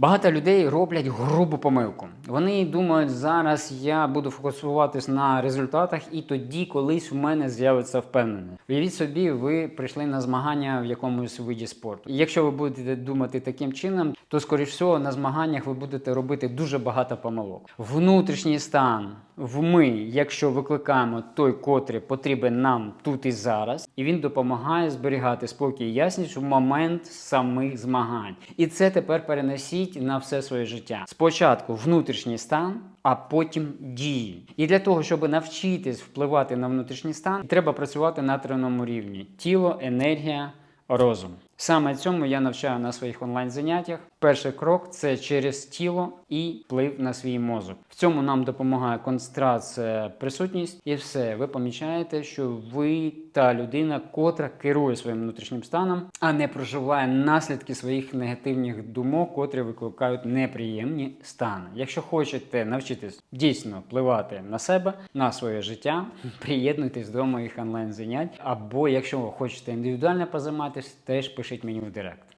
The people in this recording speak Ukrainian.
Багато людей роблять грубу помилку. Вони думають, зараз я буду фокусуватись на результатах, і тоді колись в мене з'явиться впевненість. Уявіть собі, ви прийшли на змагання в якомусь виді спорту. І якщо ви будете думати таким чином, то скоріш всього на змаганнях ви будете робити дуже багато помилок. Внутрішній стан в ми, якщо викликаємо той, котрий потрібен нам тут і зараз, і він допомагає зберігати спокій і ясність в момент самих змагань. І це тепер перенесіть на все своє життя. Спочатку внутрішній стан, а потім дії. І для того, щоб навчитись впливати на внутрішній стан, треба працювати на треному рівні: тіло, енергія, розум. Саме цьому я навчаю на своїх онлайн-заняттях. Перший крок це через тіло і вплив на свій мозок. В цьому нам допомагає концентрація, присутність, і все. Ви помічаєте, що ви та людина, котра керує своїм внутрішнім станом, а не проживає наслідки своїх негативних думок, котрі викликають неприємні стани. Якщо хочете навчитись дійсно впливати на себе, на своє життя, приєднуйтесь до моїх онлайн-занять. Або якщо ви хочете індивідуально позайматися, теж пишіть push it direct.